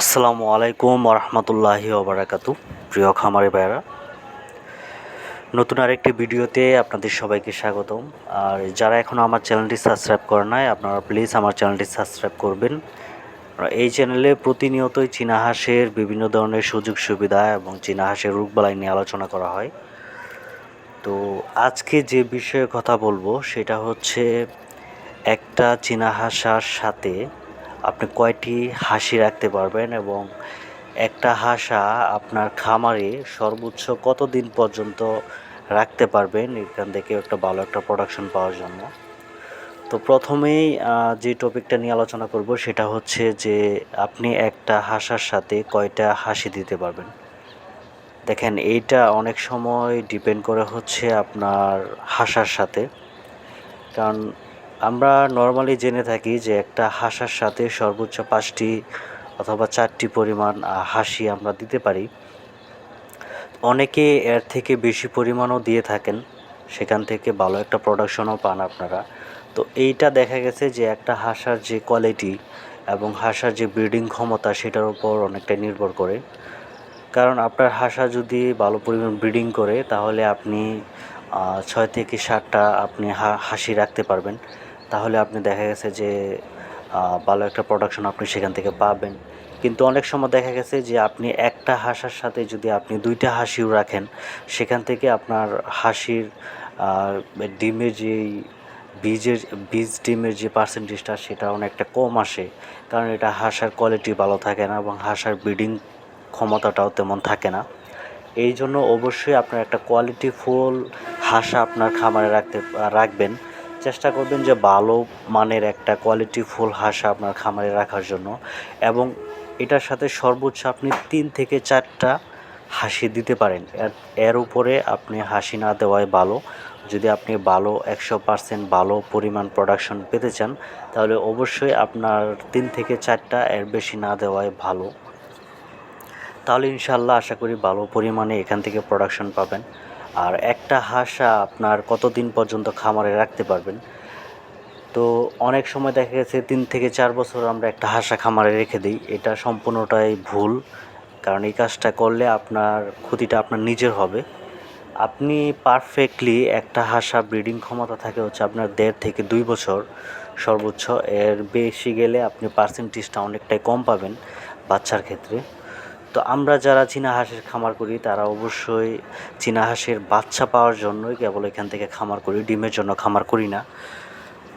আসসালামু আলাইকুম রহমতুল্লাহি ওবরাকাতু। প্রিয় খামারি ভাইরা নতুন আরেকটি ভিডিওতে আপনাদের সবাইকে স্বাগতম। আর যারা এখনও আমার চ্যানেলটি সাবস্ক্রাইব করে নাই, আপনারা প্লিজ আমার চ্যানেলটি সাবস্ক্রাইব করবেন। এই চ্যানেলে প্রতিনিয়তই চীনা হাঁসের বিভিন্ন ধরনের সুযোগ সুবিধা এবং চীনা হাঁসের রোগবালাই নিয়ে আলোচনা করা হয়। তো আজকে যে বিষয়ে কথা বলব, সেটা হচ্ছে একটা চীনা হাঁসার সাথে আপনি কয়টি হাসি রাখতে পারবেন এবং একটা হাসা আপনার খামারে সর্বোচ্চ কতদিন পর্যন্ত রাখতে পারবেন? এখান থেকে একটা ভালো একটা প্রোডাকশন পাওয়ার জন্য। তো প্রথমেই যে টপিকটা নিয়ে আলোচনা করব সেটা হচ্ছে যে আপনি একটা হাসার সাথে কয়টা হাসি দিতে পারবেন? দেখেন, এইটা অনেক সময় ডিপেন্ড করে হচ্ছে আপনার হাসার সাথে। কারণ আমরা নর্মালি জেনে থাকি যে একটা হাসার সাথে সর্বোচ্চ পাঁচটি অথবা চারটি পরিমাণ হাসি আমরা দিতে পারি। অনেকে এর থেকে বেশি পরিমাণও দিয়ে থাকেন। সেখান থেকে ভালো একটা প্রোডাকশনও পান আপনারা। তো এইটা দেখা গেছে যে একটা হাসার যে কোয়ালিটি এবং হাসার যে ব্রিডিং ক্ষমতা সেটার উপর অনেকটা নির্ভর করে। কারণ আপনার হাসা যদি ভালো পরিমাণ ব্রিডিং করে, তাহলে আপনি ছয় থেকে সাতটা আপনি হাসি রাখতে পারবেন। তাহলে আপনি দেখা গেছে যে ভালো একটা প্রোডাকশন আপনি সেখান থেকে পাবেন। কিন্তু অনেক সময় দেখা গেছে যে, আপনি একটা হাসার সাথে যদি আপনি দুইটা হাসিও রাখেন, সেখান থেকে আপনার হাসির ডিমের যেই বীজের, বীজ ডিমের যে পার্সেন্টেজটা সেটা অনেকটা কম আসে। কারণ এটা হাসার কোয়ালিটি ভালো থাকে না এবং হাসার ব্রিডিং ক্ষমতাটাও তেমন থাকে না। এই জন্য অবশ্যই আপনার একটা কোয়ালিটি ফুল হাঁসা আপনার খামারে রাখতে, রাখবেন। চেষ্টা করবেন যে ভালো মানের একটা কোয়ালিটি ফুল হাঁসা আপনার খামারে রাখার জন্য। এবং এটার সাথে সর্বোচ্চ আপনি তিন থেকে চারটা হাসি দিতে পারেন। এর উপরে আপনি হাসি না দেওয়াই ভালো। যদি আপনি ভালো একশো পার্সেন্ট ভালো পরিমাণ প্রোডাকশন পেতে চান, তাহলে অবশ্যই আপনার তিন থেকে চারটা এর বেশি না দেওয়াই ভালো। তাহলে ইনশাল্লাহ আশা করি ভালো পরিমাণে এখান থেকে প্রোডাকশন পাবেন। আর একটা হাঁসা আপনার কতদিন পর্যন্ত খামারে রাখতে পারবেন? তো অনেক সময় দেখা গেছে তিন থেকে চার বছর আমরা একটা হাঁসা খামারে রেখে দিই। এটা সম্পূর্ণটাই ভুল, কারণ এই কাজটা করলে আপনার ক্ষতিটা আপনার নিজের হবে। আপনি পারফেক্টলি একটা হাঁসা ব্রিডিং ক্ষমতা থাকে হচ্ছে আপনার দেড় থেকে দুই বছর সর্বোচ্চ। এর বেশি গেলে আপনি পার্সেন্টেজটা অনেকটাই কম পাবেন বাচ্চার ক্ষেত্রে। তো আমরা যারা চীনা হাঁসের খামার করি, তারা অবশ্যই চীনা হাঁসের বাচ্চা পাওয়ার জন্যই কেবল এখান থেকে খামার করি, ডিমের জন্য খামার করি না।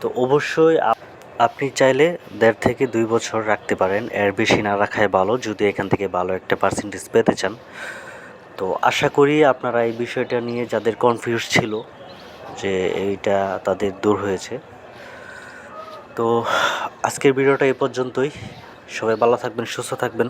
তো অবশ্যই আপ- আপনি চাইলে দেড় থেকে দুই বছর রাখতে পারেন, এর বেশি না রাখাই ভালো, যদি এখান থেকে ভালো একটা পার্সেন্টেজ পেতে চান। তো আশা করি আপনারা এই বিষয়টা নিয়ে যাদের কনফিউজ ছিল যে এইটা তাদের দূর হয়েছে। তো আজকের ভিডিওটা এই পর্যন্তই। সবাই ভালো থাকবেন, সুস্থ থাকবেন।